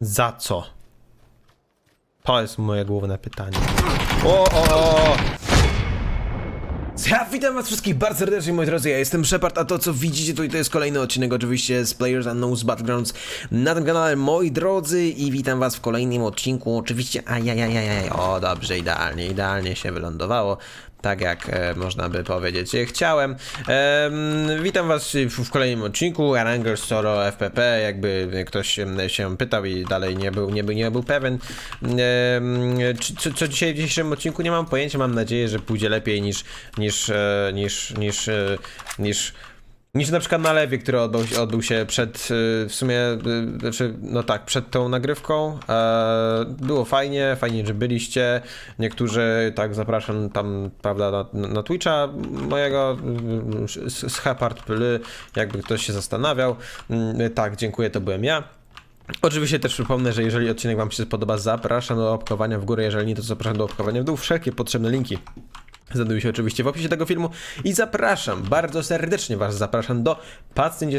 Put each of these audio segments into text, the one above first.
Za co? To jest moje główne pytanie. O, o, o! Ja witam was wszystkich bardzo serdecznie moi drodzy, ja jestem Shepard, a to co widzicie tutaj to jest kolejny odcinek oczywiście z Players Unknown's Battlegrounds na tym kanale moi drodzy i witam was w kolejnym odcinku oczywiście ajajajajaj, o dobrze, idealnie, idealnie się wylądowało tak jak e, można by powiedzieć e, chciałem. Em, witam was w, w kolejnym odcinku Aranger Solo FPP, jakby ktoś em, się pytał i dalej nie był, nie był, nie był pewien. Czy- co, co dzisiaj w dzisiejszym odcinku nie mam pojęcia, mam nadzieję, że pójdzie lepiej niż niż e, niż niż e, niż niż na przykład na lewie, który odbył, się- odbył się przed, y, w sumie, y, znaczy, no tak, przed tą nagrywką. E, Było fajnie, fajnie, że byliście. Niektórzy, tak, zapraszam tam, prawda, na, na Twitcha mojego, y, z, z Hepard Ply, jakby ktoś się zastanawiał. Mm, Tak, dziękuję, to byłem ja. Oczywiście też przypomnę, że jeżeli odcinek Wam się spodoba, zapraszam do łapkowania w górę, jeżeli nie, to zapraszam do łapkowania w dół. Wszelkie potrzebne linki znajdują się oczywiście w opisie tego filmu i zapraszam, bardzo serdecznie Was zapraszam do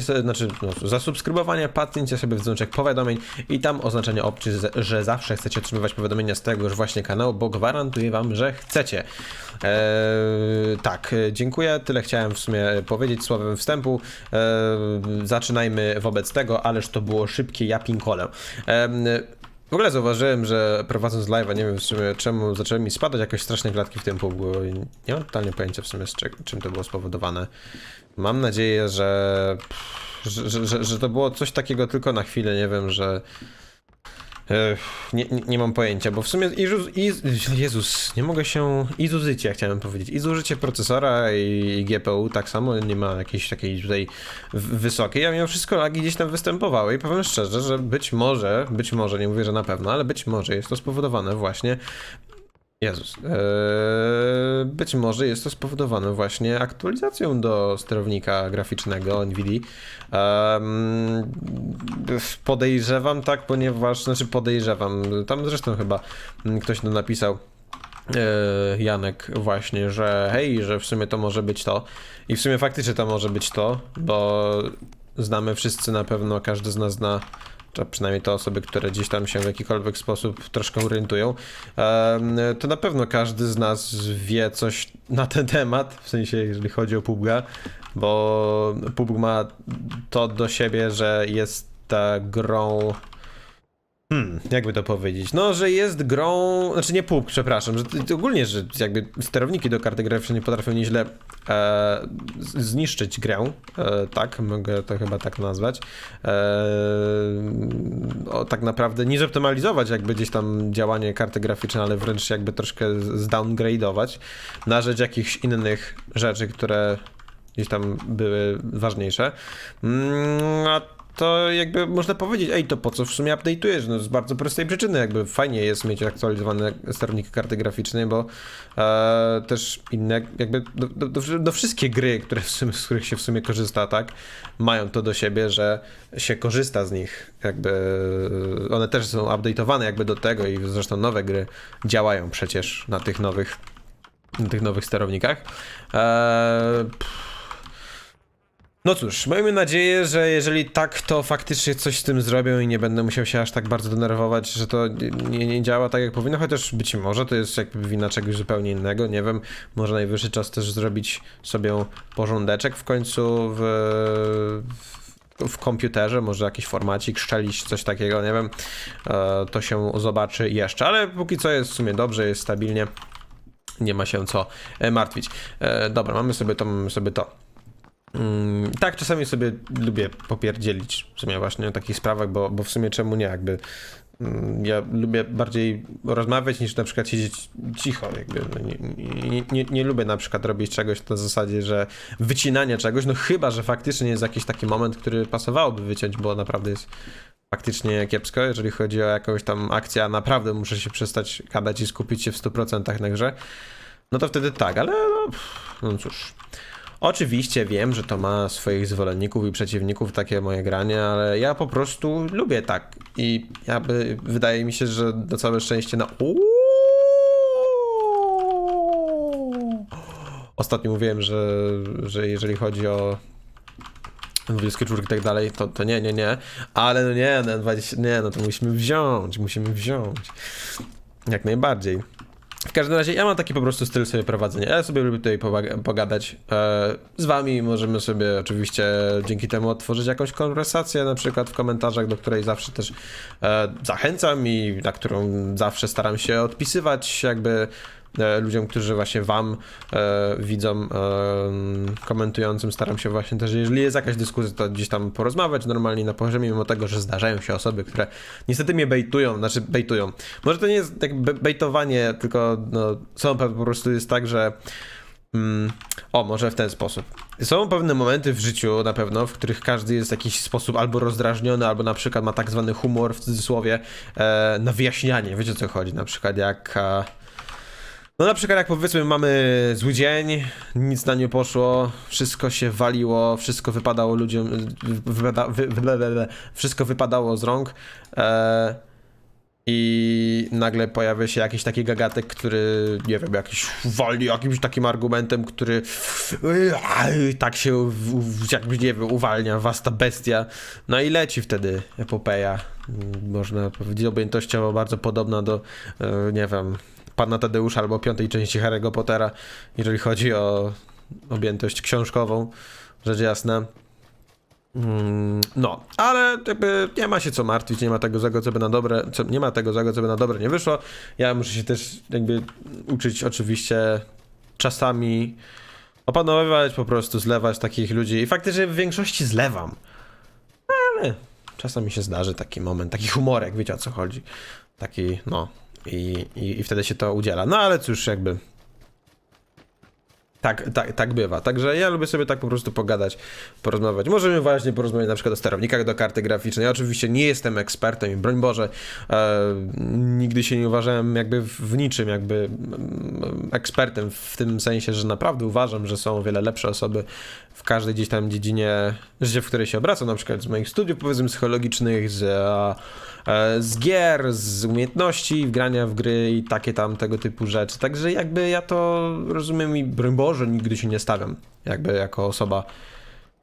sobie, znaczy no, zasubskrybowania, pacjęcie sobie w dzwoneczek powiadomień i tam oznaczenie opcji, że- zawsze chcecie otrzymywać powiadomienia z tegoż właśnie kanału, bo gwarantuję Wam, że chcecie. Eee, tak, dziękuję, tyle chciałem w sumie powiedzieć słowem wstępu. Eee, zaczynajmy wobec tego, ależ to było szybkie ja pinkolę. Eee, w ogóle zauważyłem, że prowadząc live'a, nie wiem sumie czemu zaczęły mi spadać jakoś straszne klatki w tym pół, nie mam totalnie pojęcia w sumie z czym to było spowodowane. Mam nadzieję, że, że, że, że, to było coś takiego tylko na chwilę, nie wiem, że nie, nie, nie mam pojęcia, bo w sumie i, i, Jezus, nie mogę się i zużycie chciałem powiedzieć. I zużycie procesora i, i GPU tak samo nie ma jakiejś takiej tutaj wysokiej, a mimo wszystko lagi gdzieś tam występowały i powiem szczerze, że być może, być może, nie mówię, że na pewno, ale być może jest to spowodowane właśnie Jezus. Eee, być może jest to spowodowane właśnie aktualizacją do sterownika graficznego NVIDIA. Em, podejrzewam tak, ponieważ, znaczy podejrzewam, tam zresztą chyba ktoś to napisał, e, Janek właśnie, że hej, że w sumie to może być to. I w sumie faktycznie to może być to, bo znamy wszyscy na pewno, każdy z nas zna, czy przynajmniej te osoby, które gdzieś tam się w jakikolwiek sposób troszkę orientują, to na pewno każdy z nas wie coś na ten temat, w sensie jeżeli chodzi o PUBG'a, bo PUBG ma to do siebie, że jest ta grą Hmm, jakby to powiedzieć? No, że jest grą, znaczy nie PUBG, przepraszam, że ogólnie, że jakby sterowniki do karty graficznej potrafią nieźle e, zniszczyć grę, e, tak, mogę to chyba tak nazwać, e, o, tak naprawdę nie zoptymalizować jakby gdzieś tam działanie karty graficznej, ale wręcz jakby troszkę zdowngrade'ować na rzecz jakichś innych rzeczy, które gdzieś tam były ważniejsze. Mm, a to jakby można powiedzieć, ej, to po co w sumie update'ujesz? No z bardzo prostej przyczyny, jakby fajnie jest mieć aktualizowane sterowniki karty graficznej, bo e, też inne, jakby do, do, do, wszystkie gry, które w sumie, z których się w sumie korzysta, tak, mają to do siebie, że się korzysta z nich, jakby one też są update'owane jakby do tego i zresztą nowe gry działają przecież na tych nowych na tych nowych sterownikach. Eee, pff. No cóż, miejmy nadzieję, że jeżeli tak, to faktycznie coś z tym zrobią i nie będę musiał się aż tak bardzo denerwować, że to nie, nie działa tak jak powinno, chociaż być może to jest jakby wina czegoś zupełnie innego, nie wiem, może najwyższy czas też zrobić sobie porządeczek w końcu w, w, w komputerze, może jakiś formacik, szczelić, coś takiego, nie wiem, e, to się zobaczy jeszcze, ale póki co jest w sumie dobrze, jest stabilnie nie ma się co martwić. E, dobra, mamy sobie to, mamy sobie to. Mm, tak, czasami sobie lubię popierdzielić w sumie właśnie o takich sprawach, bo, bo w sumie czemu nie, jakby mm, ja lubię bardziej rozmawiać niż na przykład siedzieć cicho, jakby no nie, nie, nie, nie lubię na przykład robić czegoś na zasadzie, że wycinania czegoś, no chyba, że faktycznie jest jakiś taki moment, który pasowałoby wyciąć, bo naprawdę jest faktycznie kiepsko, jeżeli chodzi o jakąś tam akcję, a naprawdę muszę się przestać gadać i skupić się w 100% na grze, no to wtedy tak, ale no, no cóż. Oczywiście wiem, że to ma swoich zwolenników i przeciwników, takie moje granie, ale ja po prostu lubię tak. I jakby wydaje mi się, że na całe szczęście na. Ostatnio mówiłem, że, że jeżeli chodzi o 24 i tak dalej, to, to nie, nie, nie. Ale no nie, no 20, nie, no to musimy wziąć, musimy wziąć. Jak najbardziej. W każdym razie ja mam taki po prostu styl sobie prowadzenia. Ja sobie lubię tutaj pogadać e, z wami. Możemy sobie oczywiście dzięki temu otworzyć jakąś konwersację, na przykład w komentarzach, do której zawsze też e, zachęcam i na którą zawsze staram się odpisywać, jakby ludziom, którzy właśnie wam e, e, komentującym, staram się właśnie też, jeżeli jest jakaś dyskusja, to gdzieś tam porozmawiać normalnie na poziomie, mimo tego, że zdarzają się osoby, które niestety mnie bejtują, znaczy bejtują. Może to nie jest tak be- bejtowanie, tylko no, są po prostu jest tak, że Mm, o, może w ten sposób. Są pewne momenty w życiu na pewno, w których każdy jest w jakiś sposób albo rozdrażniony, albo na przykład ma tak zwany humor w cudzysłowie e, na wyjaśnianie. Wiecie o co chodzi? Na przykład jak. E, no na przykład jak powiedzmy mamy zły dzień, nic na nie poszło, wszystko się waliło, wszystko wypadało ludziom, wypada, wy, wszystko wypadało z rąk e, i nagle pojawia się jakiś taki gagatek, który, nie wiem, jakiś wali jakimś takim argumentem, który tak się, jakby, nie wiem, uwalnia, was ta bestia, no i leci wtedy epopeja, można powiedzieć objętościowo bardzo podobna do, e, nie wiem, Pana Tadeusza albo piątej części Harry'ego Pottera, jeżeli chodzi o objętość książkową, rzecz jasna. Mm, No, ale jakby nie ma się co martwić, nie ma tego złego, co by na dobre, co, nie ma tego złego, co by na dobre nie wyszło. Ja muszę się też jakby uczyć oczywiście czasami opanowywać, po prostu zlewać takich ludzi i faktycznie w większości zlewam. Ale czasami się zdarzy taki moment, taki humorek, wiecie o co chodzi. Taki, no, i, i, i wtedy się to udziela. No ale cóż, jakby. Tak, tak, tak bywa. Także ja lubię sobie tak po prostu pogadać, porozmawiać. Możemy właśnie porozmawiać na przykład o sterownikach do karty graficznej. Ja oczywiście nie jestem ekspertem i broń Boże, e, nigdy się nie uważałem jakby w, niczym jakby ekspertem w tym sensie, że naprawdę uważam, że są o wiele lepsze osoby w każdej gdzieś tam dziedzinie w której się obracam, na przykład z moich studiów powiedzmy psychologicznych, z, e, e, z gier, z umiejętności grania w gry i takie tam tego typu rzeczy. Także jakby ja to rozumiem i broń Boże, nigdy się nie stawiam jakby jako osoba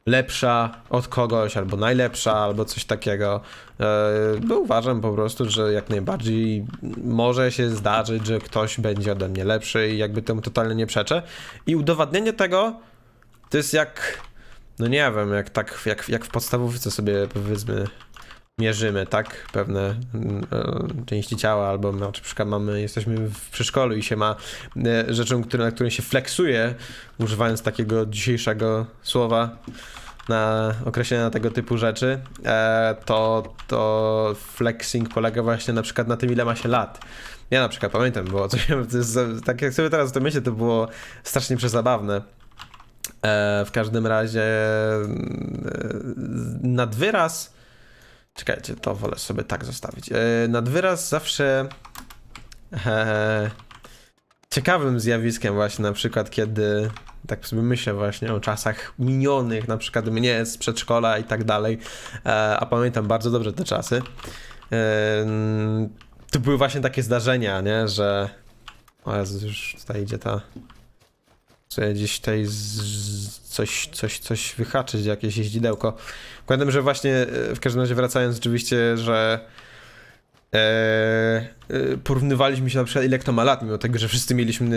lepsza od kogoś, albo najlepsza, albo coś takiego. E, Bo uważam po prostu, że jak najbardziej może się zdarzyć, że ktoś będzie ode mnie lepszy i jakby temu totalnie nie przeczę. I udowadnienie tego to jest jak, no nie wiem, jak tak, jak, jak w podstawówce sobie powiedzmy mierzymy, tak, pewne mm, e, części ciała, albo na przykład mamy, jesteśmy w przedszkolu i się ma e, rzeczą, które, na której się flexuje, używając takiego dzisiejszego słowa na określenia tego typu rzeczy, e, to, to flexing polega właśnie na przykład na tym, ile ma się lat. Ja na przykład pamiętam, było coś, tak jak sobie teraz to myślę, to było strasznie przezabawne. E, w każdym razie e, nad wyraz Czekajcie, to wolę sobie tak zostawić. E, nad wyraz zawsze e, ciekawym zjawiskiem właśnie na przykład, kiedy tak sobie myślę właśnie o czasach minionych, na przykład mnie z przedszkola i tak dalej, e, a pamiętam bardzo dobrze te czasy. E, to były właśnie takie zdarzenia, nie, że o Jezu, już tutaj idzie ta gdzieś tutaj coś, coś, coś wyhaczyć, jakieś jeździdełko. Pamiętam, że właśnie e, w każdym razie wracając oczywiście, że e, e, porównywaliśmy się na przykład ile kto ma lat, mimo tego, że wszyscy mieliśmy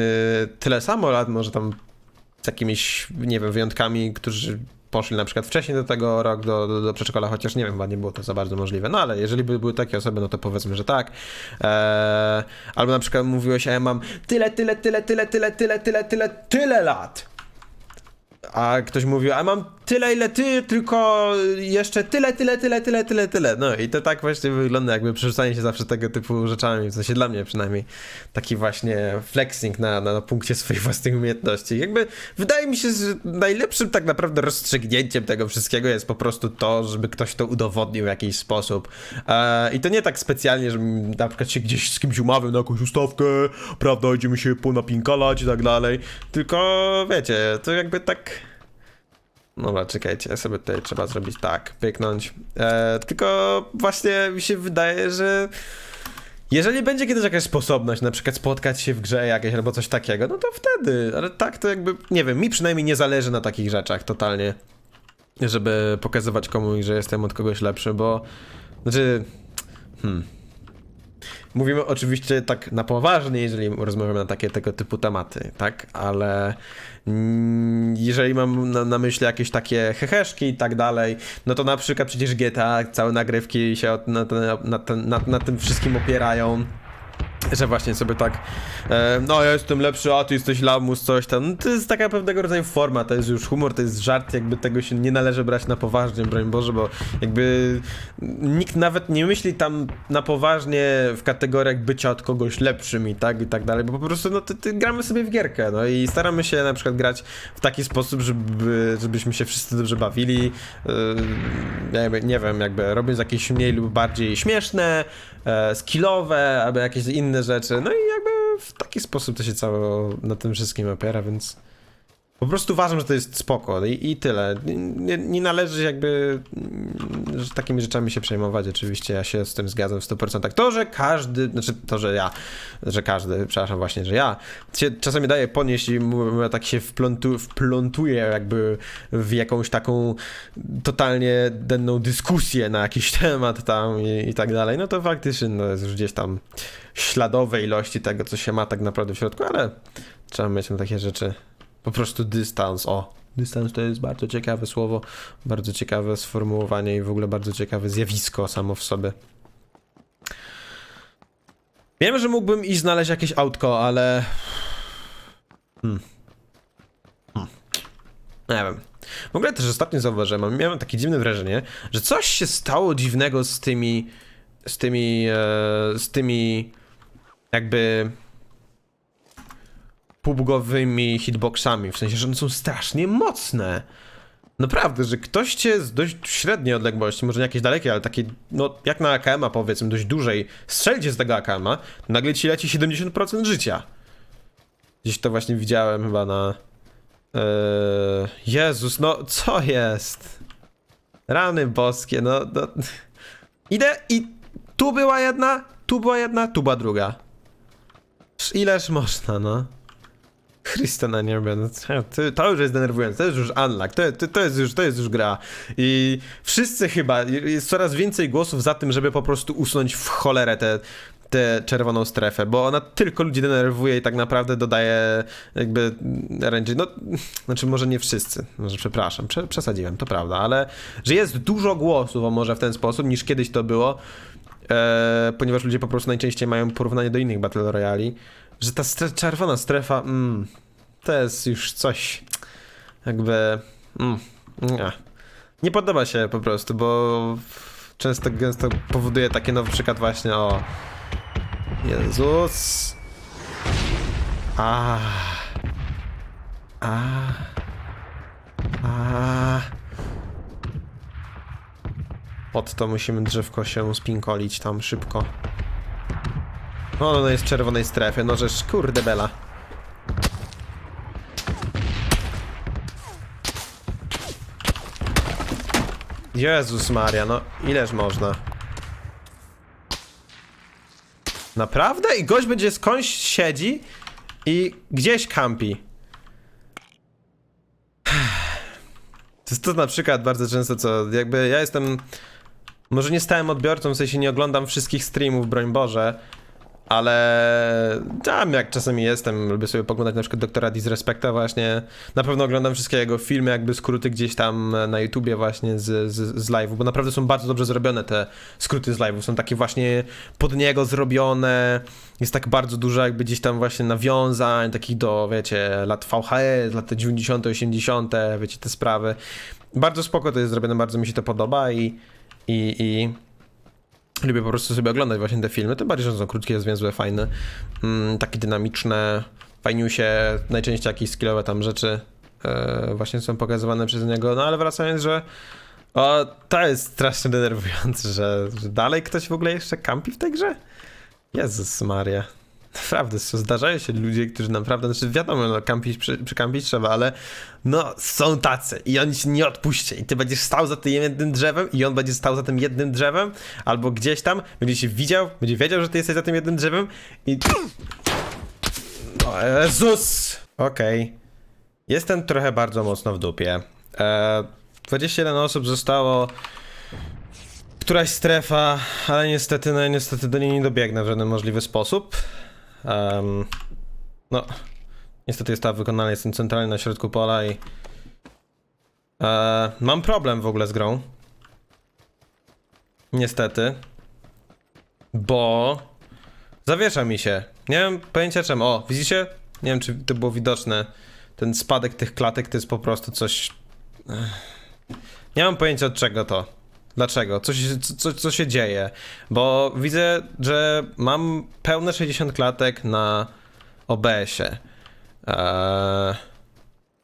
tyle samo lat, może tam z jakimiś, nie wiem, wyjątkami, którzy poszli na przykład wcześniej do tego rok, do, do, do przedszkola, chociaż nie wiem, chyba nie było to za bardzo możliwe. No ale jeżeli by były takie osoby, no to powiedzmy, że tak. Eee, albo na przykład mówiłeś, a ja mam tyle, tyle, tyle, tyle, tyle, tyle, tyle, tyle, tyle lat. A ktoś mówił, a mam tyle, ile ty, tylko jeszcze tyle, tyle, tyle, tyle, tyle, tyle. No i to tak właśnie wygląda, jakby przerzucanie się zawsze tego typu rzeczami, w sensie dla mnie przynajmniej, taki właśnie flexing na, na, na punkcie swoich własnych umiejętności. Jakby wydaje mi się, że najlepszym tak naprawdę rozstrzygnięciem tego wszystkiego jest po prostu to, żeby ktoś to udowodnił w jakiś sposób. E, I to nie tak specjalnie, żebym na przykład się gdzieś z kimś umawiał na jakąś ustawkę, prawda, idziemy się ponapinkalać i tak dalej, tylko wiecie, to jakby tak... Dobra, czekajcie, sobie tutaj trzeba zrobić tak, pyknąć. E, tylko właśnie mi się wydaje, że jeżeli będzie kiedyś jakaś sposobność, na przykład spotkać się w grze jakieś albo coś takiego, no to wtedy, ale tak to jakby, nie wiem, mi przynajmniej nie zależy na takich rzeczach totalnie. żeby pokazywać komuś, że jestem od kogoś lepszy, bo znaczy hmm. Mówimy oczywiście tak na poważnie, jeżeli rozmawiamy na takie tego typu tematy, tak? Ale mm, jeżeli mam na, na myśli jakieś takie heheszki i tak dalej, no to na przykład przecież GTA, całe nagrywki się na, na, na, na, na tym wszystkim opierają. Że właśnie sobie tak, e, no ja jestem lepszy, a ty jesteś lamus, coś tam. No, to jest taka pewnego rodzaju forma, to jest już humor, to jest żart, jakby tego się nie należy brać na poważnie, broń Boże, bo jakby nikt nawet nie myśli tam na poważnie w kategoriach bycia od kogoś lepszym i tak i tak dalej, bo po prostu no ty, ty gramy sobie w gierkę, no i staramy się na przykład grać w taki sposób, żeby, żebyśmy się wszyscy dobrze bawili, jakby, nie wiem, jakby robiąc jakieś mniej lub bardziej śmieszne, e, skillowe, albo jakieś inne rzeczy. No i jakby w taki sposób to się całe na tym wszystkim opiera, więc po prostu uważam, że to jest spoko i, i tyle. Nie, nie należy jakby mm, że takimi rzeczami się przejmować, oczywiście ja się z tym zgadzam w 100%. To, że każdy, znaczy to, że ja, że każdy, przepraszam właśnie, że ja się czasami daje ponieść i tak się wplątu, wplątuję jakby w jakąś taką totalnie denną dyskusję na jakiś temat tam i, i tak dalej, no to faktycznie no, jest już gdzieś tam śladowe ilości tego, co się ma tak naprawdę w środku, ale trzeba mieć na takie rzeczy po prostu dystans, o. Dystans to jest bardzo ciekawe słowo, bardzo ciekawe sformułowanie i w ogóle bardzo ciekawe zjawisko samo w sobie. Wiem, że mógłbym iść znaleźć jakieś autko, ale... Hmm. Hmm. Nie wiem. W ogóle też ostatnio zauważyłem, miałem takie dziwne wrażenie, że coś się stało dziwnego z tymi... z tymi... E, z tymi... jakby pubgowymi hitboxami, w sensie, że one są strasznie mocne. Naprawdę, że ktoś cię z dość średniej odległości, może nie jakieś dalekie, ale takie, no jak na AKM-a powiedzmy, dość dużej, strzelcie z tego AKM-a, nagle ci leci 70% życia. Gdzieś to właśnie widziałem chyba na... Eee, Jezus, no co jest? Rany boskie, no, no... Idę i tu była jedna, tu była jedna, tu była druga. Ileż można, no. Chryste na niebie, no, to, to już jest denerwujące, to jest już unlock, to, to, to, jest już, to jest już gra. I wszyscy chyba, jest coraz więcej głosów za tym, żeby po prostu usunąć w cholerę tę tę czerwoną strefę, bo ona tylko ludzi denerwuje i tak naprawdę dodaje jakby RNG, no, znaczy może nie wszyscy, może przepraszam, prze, przesadziłem, to prawda, ale że jest dużo głosów, o może w ten sposób, niż kiedyś to było, e, ponieważ ludzie po prostu najczęściej mają porównanie do innych Battle Royali, że ta stre czerwona strefa, mm, to jest już coś, jakby, mm, nie. nie podoba się po prostu, bo często gęsto powoduje takie nowy przykład właśnie o Jezus. A. A. A. Pod to musimy drzewko się spinkolić tam szybko. No, ono jest w czerwonej strefie, no żeż kurde bela. Jezus Maria, no ileż można? Naprawdę? I gość będzie skądś siedzi i gdzieś kampi. To jest to na przykład bardzo często, co jakby ja jestem może nie stałym odbiorcą, w sensie nie oglądam wszystkich streamów, broń Boże, ale tam jak czasami jestem, lubię sobie poglądać na przykład doktora Disrespecta właśnie. Na pewno oglądam wszystkie jego filmy, jakby skróty gdzieś tam na YouTubie właśnie z, z, z live'u, bo naprawdę są bardzo dobrze zrobione te skróty z live'u. Są takie właśnie pod niego zrobione. Jest tak bardzo dużo jakby gdzieś tam właśnie nawiązań, takich do, wiecie, lat VHS, lat 90., 80., wiecie, te sprawy. Bardzo spoko to jest zrobione, bardzo mi się to podoba i, i, i lubię po prostu sobie oglądać właśnie te filmy, tym bardziej, że są krótkie, zwięzłe, fajne, mm, takie dynamiczne, fajniusie, najczęściej jakieś skillowe tam rzeczy e, właśnie są pokazywane przez niego, no ale wracając, że o, to jest strasznie denerwujące, że, że dalej ktoś w ogóle jeszcze kampi w tej grze? Jezus Maria. Naprawdę, zdarzają się ludzie, którzy naprawdę, znaczy wiadomo, no kampić, przy, przykampić trzeba, ale no są tacy i oni się nie odpuśćcie i ty będziesz stał za tym jednym drzewem i on będzie stał za tym jednym drzewem albo gdzieś tam, będzie się widział, będzie wiedział, że ty jesteś za tym jednym drzewem i... O Jezus! Okej. Jestem trochę bardzo mocno w dupie. E, 21 osób zostało. Któraś strefa, ale niestety, no, niestety do niej nie dobiegnę w żaden możliwy sposób. Em, no, niestety jest ta wykonana, jestem centralnie na środku pola i. E, mam problem w ogóle z grą. Niestety. Bo. Zawiesza mi się. Nie mam pojęcia czemu. O, widzicie? Nie wiem, czy to było widoczne. Ten spadek tych klatek to jest po prostu coś. Nie mam pojęcia od czego to. Dlaczego? Co się, co, co się dzieje? Bo widzę, że mam pełne 60 klatek na OBS-ie. Eee,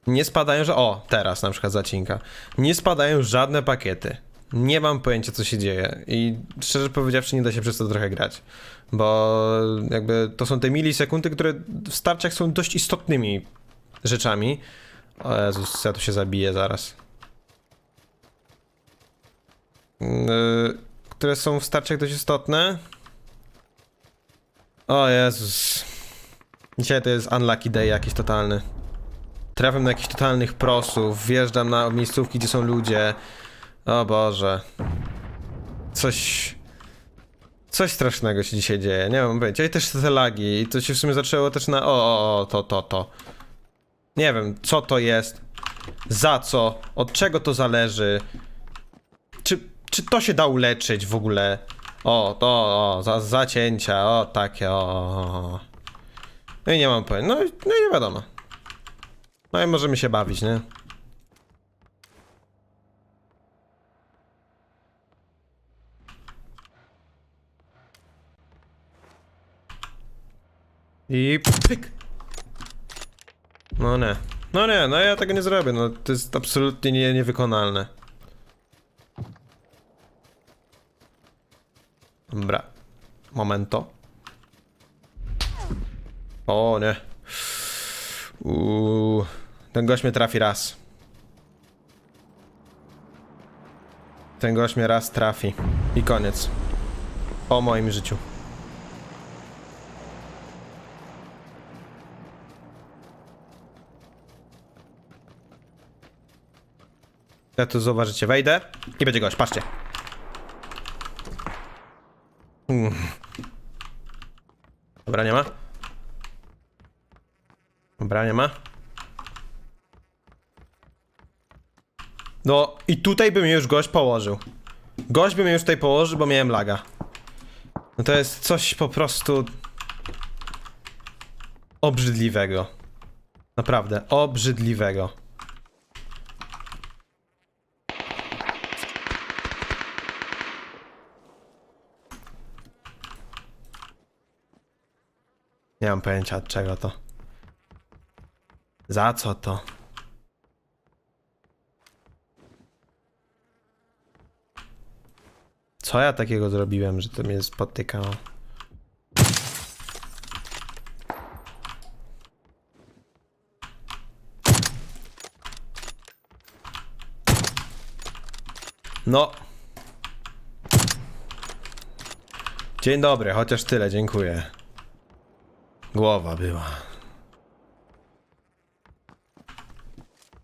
nie spadają, że. O, teraz na przykład zacinka. Nie spadają żadne pakiety. Nie mam pojęcia, co się dzieje. I szczerze powiedziawszy, nie da się przez to trochę grać. Bo jakby to są te milisekundy, które w starciach są dość istotnymi rzeczami. O Jezus, ja tu się zabiję zaraz. Yy, które są w starciach dość istotne. O Jezus. Dzisiaj to jest unlucky day jakiś totalny. Trafiam na jakichś totalnych prosów, wjeżdżam na miejscówki, gdzie są ludzie. O Boże. Coś... Coś strasznego się dzisiaj dzieje, nie mam pojęcia. I też te lagi, i to się w sumie zaczęło też na... O, o, o, to, to, to. Nie wiem, co to jest, za co, od czego to zależy. Czy, to się da uleczyć w ogóle? O, to, o, za, zacięcia, o, takie, o, o. No i nie mam pojęcia, no, no i nie wiadomo. No i możemy się bawić, nie? I pyk. No nie. No nie, no ja tego nie zrobię, no to jest absolutnie nie, niewykonalne. Dobra. Momento. O nie. Uuu. Ten gość mnie trafi raz. Ten gość mnie raz trafi. I koniec. Po moim życiu. Ja tu zauważycie, wejdę i będzie gość, patrzcie. Mm. Dobra, nie ma. Dobra, nie ma. No i tutaj by mnie już gość położył. Gość by mnie już tutaj położył, bo miałem laga. No to jest coś po prostu... Obrzydliwego. Naprawdę, obrzydliwego. Nie mam pojęcia od czego to. Za co to? Co ja takiego zrobiłem, że to mnie spotykało? No. Dzień dobry, chociaż tyle, dziękuję. Głowa była.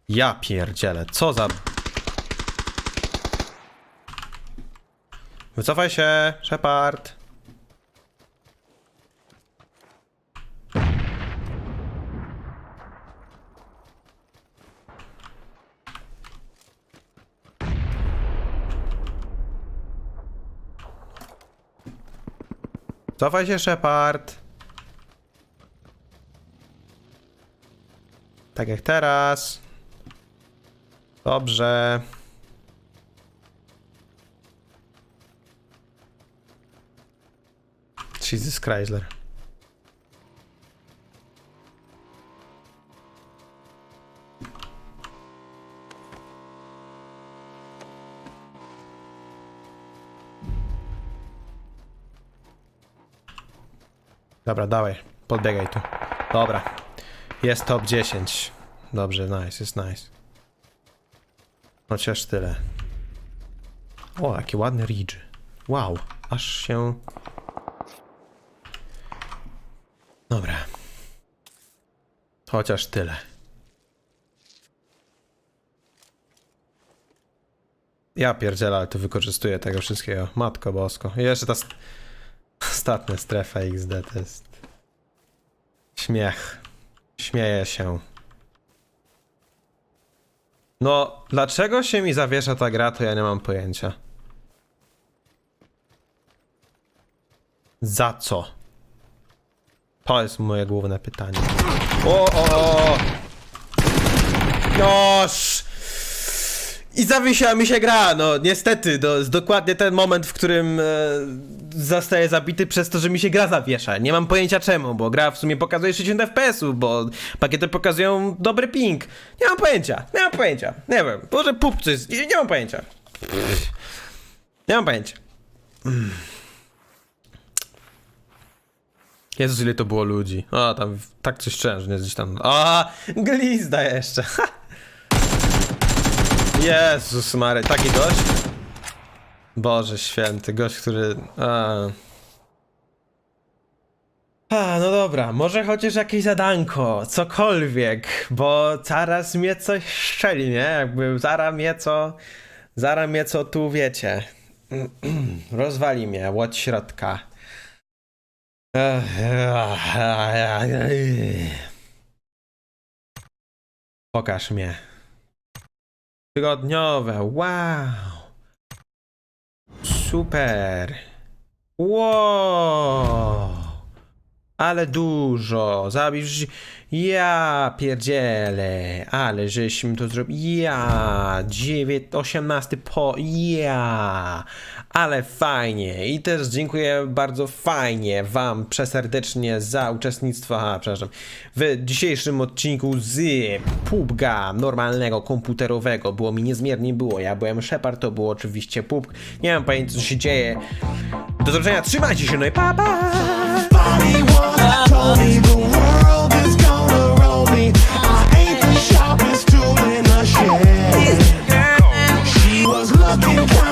Ja pierdzielę, co za... Wycofaj się, Shepard. Cofaj się, Shepard. Tak jak teraz. Dobrze. Jesus Chrysler. Dobra, dawaj, podbiegaj tu. Dobra. Jest top 10. Dobrze, nice, jest nice. Chociaż tyle. O, jaki ładny ridge. Wow, aż się... Dobra. Chociaż tyle. Ja pierdzielę, ale tu wykorzystuję tego wszystkiego. Matko bosko. I jeszcze ta st- ostatnia strefa XD to jest... Śmiech. Śmieję się. No, dlaczego się mi zawiesza ta gra, to ja nie mam pojęcia. Za co? To jest moje główne pytanie. O, o, o! I zawiesiła mi się gra, no niestety, to jest dokładnie ten moment, w którym e, zostaję zabity przez to, że mi się gra zawiesza. Nie mam pojęcia czemu, bo gra w sumie pokazuje 60 FPS-ów, bo pakiety pokazują dobry ping. Nie mam pojęcia, nie mam pojęcia, nie wiem, może pup coś, nie, nie mam pojęcia. Nie mam pojęcia. Mm. Jezus, ile to było ludzi. O, tam tak coś jest gdzieś tam. A, glizda jeszcze. Jezus Mary, taki gość? Boże święty, gość, który... A. A, no dobra, może chociaż jakieś zadanko, cokolwiek, bo zaraz mnie coś szczeli, nie? Jakby zaraz mnie co... Zaraz mnie co tu wiecie. Rozwali mnie od środka. Pokaż mnie. Tygodniowe, wow. Super. Wow. Ale dużo. Zabisz. Ja pierdzielę. Ale żeśmy to zrobili. Ja. 9, 18 po. Ja. Ale fajnie. I też dziękuję bardzo fajnie Wam przeserdecznie za uczestnictwo. Aha, przepraszam. W dzisiejszym odcinku z PUBG'a normalnego, komputerowego. Było mi niezmiernie było. Ja byłem Shepard, to było oczywiście PUBG. Nie mam pojęcia co się dzieje. Do zobaczenia. Trzymajcie się. No i pa pa. I've been